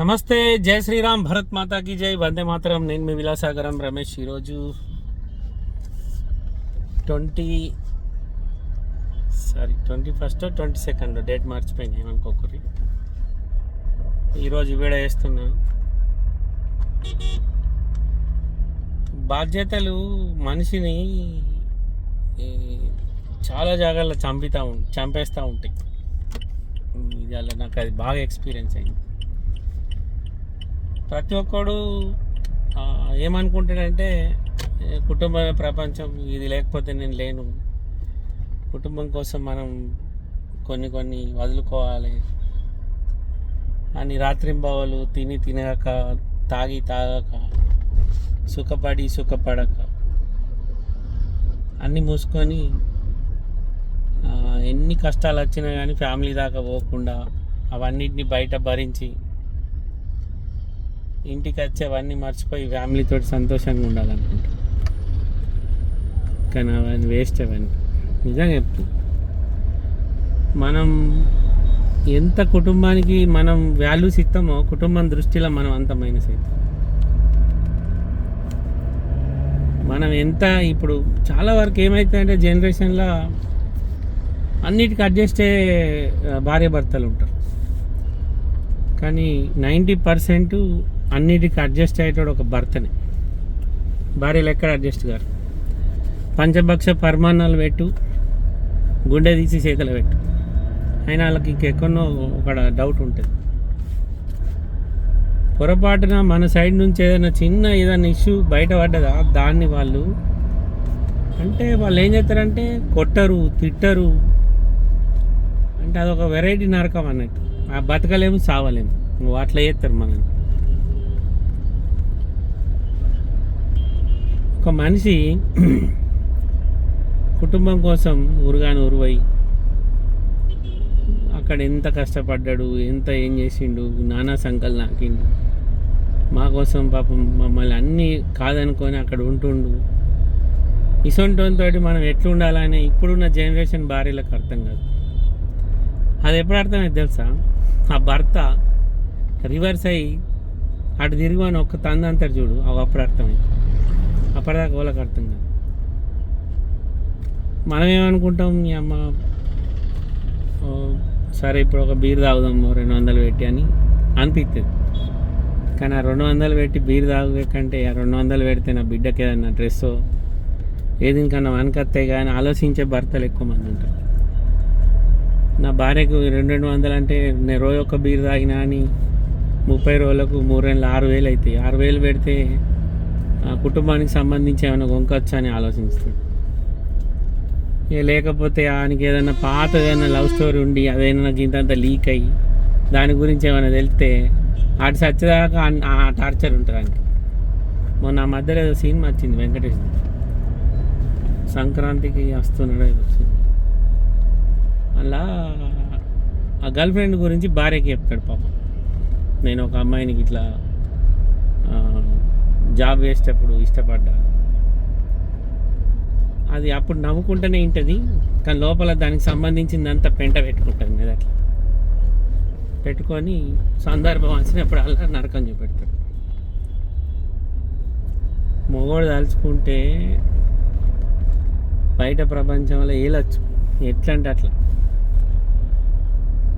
నమస్తే జై శ్రీరామ్ భరత్ మాతాకి జై వందే మాతరం. నేను మీ విలాసాగరం రమేష్ ఈరోజు twenty sorry twenty first twenty second date మర్చిపోయింది ఏమనుకోకరి ఈరోజు వేడ వేస్తున్నాను బాధ్యతలు మనిషిని చాలా జాగాల్లో చంపుతా ఉం చంపేస్తూ ఉంటాయి. ఇది అలా నాకు అది బాగా ఎక్స్పీరియన్స్ అయింది. ప్రతి ఒక్కడు ఏమనుకుంటాడంటే కుటుంబమే ప్రపంచం ఇది లేకపోతే నేను లేను. కుటుంబం కోసం మనం కొన్ని కొన్ని వదులుకోవాలి. అని రాత్రింబవలు తిని తినక తాగి తాగక సుఖపడి సుఖపడక అన్నీ మూసుకొని ఎన్ని కష్టాలు వచ్చినా కానీ ఫ్యామిలీ దాకా పోకుండా అవన్నిటిని బయట భరించి ఇంటికి వచ్చేవన్నీ మర్చిపోయి ఫ్యామిలీతో సంతోషంగా ఉండాలనుకుంటా. కానీ అవన్నీ వేస్ట్ అవన్నీ. నిజంగా చెప్తూ మనం ఎంత కుటుంబానికి మనం వాల్యూస్ ఇస్తామో కుటుంబం దృష్టిలో మనం అంత మైనస్ అవుతాం మనం ఎంత ఇప్పుడు చాలా వరకు ఏమవుతుందంటే జనరేషన్లో అన్నిటికీ అడ్జస్ట్ అయ్యే భార్య భర్తలు ఉంటారు. కానీ నైంటీ పర్సెంట్ అన్నిటికీ అడ్జస్ట్ అయ్యేటోడు ఒక భర్తనే. భార్యలు ఎక్కడ అడ్జస్ట్ గారు? పంచభక్ష పరమాన్నాలు పెట్టు గుండె తీసి చేతులు పెట్టు. అయినా వాళ్ళకి ఇంకెక్కడో ఒక డౌట్ ఉంటుంది. పొరపాటున మన సైడ్ నుంచి ఏదైనా చిన్న ఏదైనా ఇష్యూ బయటపడ్డదా దాన్ని వాళ్ళు అంటే వాళ్ళు ఏం చేస్తారంటే కొట్టరు తిట్టరు. అంటే అదొక వెరైటీ నరకం అన్నట్టు. ఆ బతకలేము సావలేము. నువ్వు అట్లా చేస్తారు మనల్ని. ఒక మనిషి కుటుంబం కోసం ఊరుగాని ఉరువై అక్కడ ఎంత కష్టపడ్డాడు ఎంత ఏం చేసిండు నానా సంకల్ నాకిండు. మా కోసం పాపం మమ్మల్ని అన్నీ కాదనుకొని అక్కడ ఉంటుండు. ఇసొంటితోటి మనం ఎట్లా ఉండాలని ఇప్పుడున్న జనరేషన్ భార్యలకు అర్థం కాదు. అది ఎప్పుడు అర్థమైంది తెలుసా? ఆ భర్త రివర్స్ అయ్యి అటు తిరిగి అని ఒక్క తందంతరు చూడు అవి అప్పుడు అర్థమైంది. అప్పటిదాకా వాళ్ళకి అర్థం కాదు. మనం ఏమనుకుంటాం మీ అమ్మ సరే ఇప్పుడు ఒక బీర్ తాగుదాము రెండు వందలు పెట్టి అని అనిపిస్తుంది కానీ ఆ రెండు వందలు పెట్టి బీర్ తాగే కంటే ఆ రెండు వందలు పెడితే నా బిడ్డకి ఏదన్నా డ్రెస్సో ఏదికన్నా వనకత్తాయి కానీ ఆలోచించే భర్తలు ఎక్కువ మంది ఉంటారు. నా భార్యకు రెండు రెండు వందలు అంటే నేను రోజు ఒక బీర్ తాగినా అని ముప్పై రోజులకు మూడు రెండు ఆరు వేలు అవుతాయి. ఆరు వేలు పెడితే కుటుంబానికి సంబంధించి ఏమైనా కొనుక్కొచ్చా అని ఆలోచిస్తాడు ఇక లేకపోతే ఆయనకి ఏదైనా పాత ఏదైనా లవ్ స్టోరీ ఉండి అదైనా నాకు ఇంతంత లీక్ అయ్యి దాని గురించి ఏమైనా తెలిస్తే అటు సచ్చేదాకా ఆ- టార్చర్ ఉంటుంది ఆయనకి. మొన్న ఆ మధ్యలో ఏదో సినిమా వచ్చింది వెంకటేష్. సంక్రాంతికి వస్తున్నాడు ఏదో సినిమా. అలా ఆ గర్ల్ ఫ్రెండ్ గురించి భార్యకి చెప్తాడు పాపం. నేను ఒక అమ్మాయిని ఇట్లా జాబ్ వేసేటప్పుడు ఇష్టపడ్డా. అది అప్పుడు నవ్వుకుంటూనే ఉంటుంది కానీ లోపల దానికి సంబంధించిందంతా పెంట పెట్టుకుంటుంది మీద అట్లా. పెట్టుకొని సందర్భం వచ్చినప్పుడు అలా నరకం చూపెడతాడు. మొగోడు తలుచుకుంటే బయట ప్రపంచంలో ఏలచ్చు ఎట్లా అంటే అట్లా.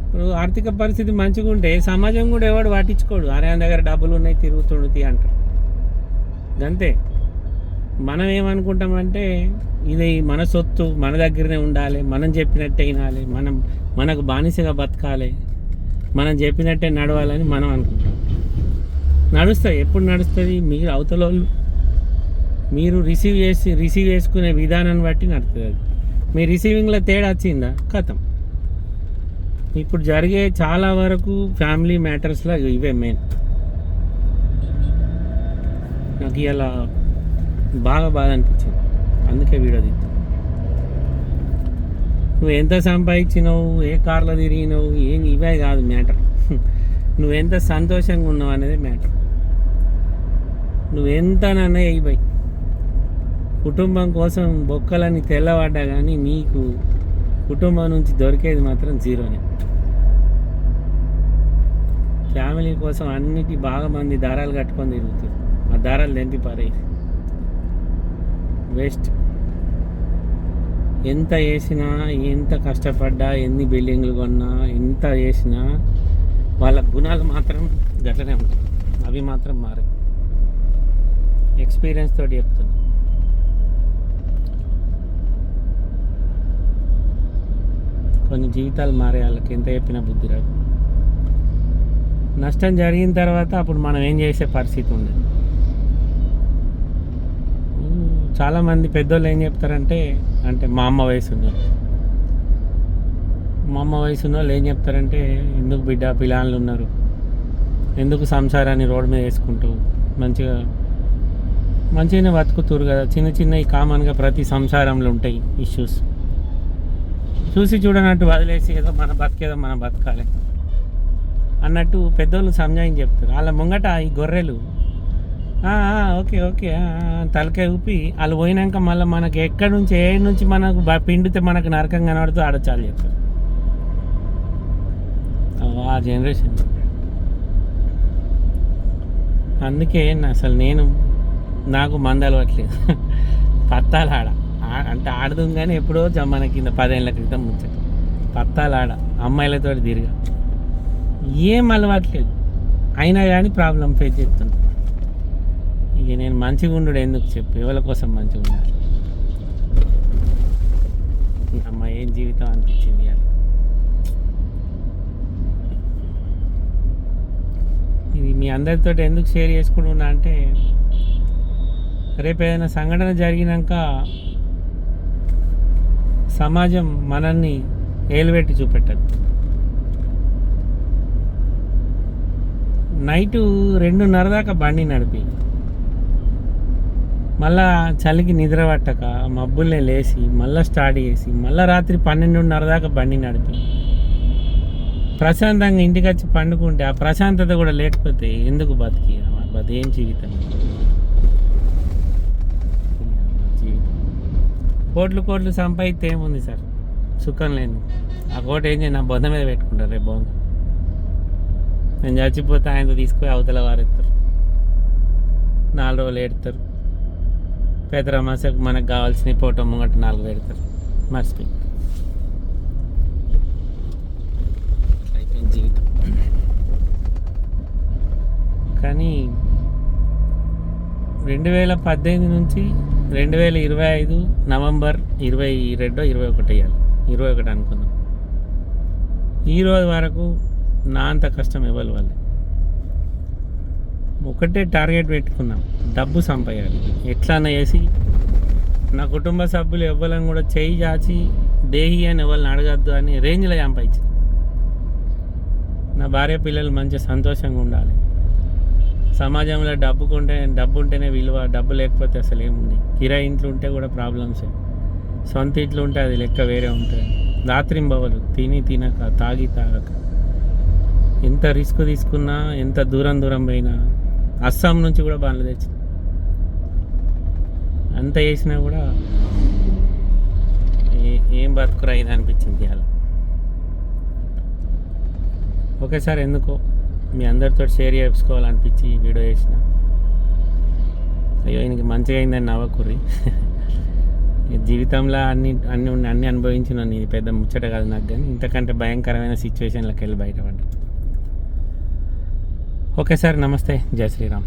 ఇప్పుడు ఆర్థిక పరిస్థితి మంచిగా ఉంటే సమాజం కూడా ఎవడు పట్టించుకోడు. అరే ఆయన దగ్గర డబ్బులు ఉన్నాయి తిరుగుతుండు అంటారు అంతే. మనం ఏమనుకుంటామంటే ఇది మన సొత్తు మన దగ్గరనే ఉండాలి మనం చెప్పినట్టే వినాలి మనం మనకు బానిసగా బతకాలి మనం చెప్పినట్టే నడవాలని మనం అనుకుంటాం. నడుస్తుంది ఎప్పుడు నడుస్తుంది? మీరు అవతల వాళ్ళు మీరు రిసీవ్ చేసి రిసీవ్ చేసుకునే విధానాన్ని బట్టి నడుస్తుంది అది. మీ రిసీవింగ్లో తేడా వచ్చిందా? కథం ఇప్పుడు జరిగే చాలా వరకు ఫ్యామిలీ మ్యాటర్స్లో ఇవే మెయిన్ నాకు ఇలా బాగా బాధ అనిపించింది. అందుకే వీడియో తీద్దాం. నువ్వు ఎంత సంపాదించినావు ఏ కార్లో తిరిగినావు ఏం ఇవే కాదు మ్యాటర్. నువ్వు ఎంత సంతోషంగా ఉన్నావు అనేది మ్యాటర్. నువ్వు ఎంత అయిపోయి కుటుంబం కోసం బొక్కలని తెల్లబడ్డా కానీ నీకు కుటుంబం నుంచి దొరికేది మాత్రం జీరోనే. ఫ్యామిలీ కోసం అన్నిటి బాగా మంది దారాలు కట్టుకొని తిరుగుతారు దారాలు తెంపి పారే. వేస్ట్ ఎంత వేసినా ఎంత కష్టపడ్డా ఎన్ని బిల్డింగ్లు కొన్నా ఎంత చేసినా వాళ్ళ గుణాలు మాత్రం గట్లనే ఉంటాయి. అవి మాత్రం మారవు ఎక్స్పీరియన్స్ తోటి చెప్తున్నా. కొన్ని జీవితాలు మారే వాళ్ళకి ఎంత చెప్పినా బుద్ధి రాదు. నష్టం జరిగిన తర్వాత అప్పుడు మనం ఏం చేసే పరిస్థితి ఉండదు. చాలామంది పెద్దోళ్ళు ఏం చెప్తారంటే అంటే మా అమ్మ వయసు ఉన్నారు మా అమ్మ వయసు ఉన్న వాళ్ళు ఏం చెప్తారంటే ఎందుకు బిడ్డ పిల్లలు ఉన్నారు ఎందుకు సంసారాన్ని రోడ్డు మీద వేసుకుంటూ? మంచిగా మంచిగానే బతుకుతురు కదా. చిన్న చిన్నవి కామన్గా ప్రతి సంసారంలో ఉంటాయి ఇష్యూస్. చూసి చూడనట్టు వదిలేసి ఏదో మన బతికేదో మనం బతకాలి. అన్నట్టు పెద్దోళ్ళు సంజాయిని చెప్తారు. వాళ్ళ ముంగట ఈ గొర్రెలు ఓకే ఓకే. తలకాయ ఊపి. వాళ్ళు పోయినాక మళ్ళీ మనకి ఎక్కడి నుంచి ఏ నుంచి మనకు పిండితే మనకు నరకం కనబడుతూ ఆడచాలు చెప్తారు. ఆ జనరేషన్ అందుకే అసలు నేను నాకు మంద అలవట్లేదు. పత్తాలు ఆడ. అంటే ఆడదాం కానీ ఎప్పుడో మనకి మన కింద పదేళ్ళ క్రితం ముచ్చట. పత్తాలు ఆడ. అమ్మాయిలతో తిరిగా. ఏం అలవాట్లేదు. అయినా కానీ ప్రాబ్లం ఫేస్ చేస్తున్నాను ఇక నేను మంచిగా ఉండు ఎందుకు చెప్పు? ఎవరి కోసం మంచిగా ఉండాలి? అమ్మ ఏం జీవితం అనిపించింది ఇవాళ. ఇది మీ అందరితో ఎందుకు షేర్ చేసుకుంటున్నా అంటే రేపు ఏదైనా సంఘటన జరిగినాక సమాజం మనల్ని ఏలువెట్టి చూపెట్టదు. నైటు రెండున్నర దాకా బండి నడిపి మళ్ళా చలికి నిద్ర పట్టక మబ్బుల్నే లేచి మళ్ళీ స్టార్ట్ చేసి మళ్ళీ రాత్రి పన్నెండున్నర దాకా బండి నడిపి. ప్రశాంతంగా ఇంటికి వచ్చి పండుకుంటే ఆ ప్రశాంతత కూడా లేకపోతే ఎందుకు బతికి బతికేం జీవితం? కోట్లు కోట్లు సంపాదిస్తే ఏముంది సార్? సుఖం లేని. ఆ కోట ఏం చేయండి నా బొంద మీద పెట్టుకుంటారు రేపు బొంద. నేను చచ్చిపోతే ఆయనతో తీసుకుపోయి అవతల వారెత్తారు నాలుగు రోజులు ఏడతారు. పెదరమాసకు మనకు కావాల్సిన ఫోటో ముంగట నాలుగు పెడతారు. మర్చిపోయి. అయిపోయింది జీవితం. కానీ రెండు వేల పద్దెనిమిది నుంచి రెండు వేల ఇరవై ఐదు నవంబర్ ఇరవై రెండో ఇరవై ఒకటి వేయాలి ఇరవై ఒకటి అనుకుందాం. ఈరోజు వరకు నా అంత కష్టం ఇవ్వాలి వాళ్ళు ఒకటే టార్గెట్ పెట్టుకున్నాం. డబ్బు సంపాయాలి ఎట్లన్నా వేసి నా కుటుంబ సభ్యులు ఎవ్వరం కూడా చేయి చాచి దేహి అని ఎవరిని అడగద్దు అని రేంజ్లో సంపాదించింది నా భార్య పిల్లలు మంచి సంతోషంగా ఉండాలి. సమాజంలో డబ్బుకుంటే డబ్బు ఉంటేనే విలువ డబ్బు లేకపోతే అసలు ఏముంది? కిరాయి ఇంట్లో ఉంటే కూడా ప్రాబ్లమ్సే. సొంత ఇంట్లో ఉంటే అది లెక్క వేరే ఉంటుంది. రాత్రింబవలు తిని తినక తాగి తాగక. ఎంత రిస్క్ తీసుకున్నా ఎంత దూరం దూరం పోయినా అస్సాం నుంచి కూడా బండ్లు తెచ్చిన. అంత చేసినా కూడా ఏం బతుకురా ఇది అనిపించింది అలా ఒకేసారి ఎందుకో మీ అందరితో షేర్ చేసుకోవాలనిపించి వీడియో చేసిన. అయ్యో ఈయనకి మంచిగా అయిందని నవ్వకుర్రి. ఈ జీవితంలో అన్ని అన్ని అన్ని అనుభవించిన ఇది పెద్ద ముచ్చట కాదు నాకు కానీ ఇంతకంటే భయంకరమైన సిచ్యువేషన్లోకి వెళ్ళి బయటపడ్డా. ఓకే సార్ నమస్తే జై శ్రీరామ్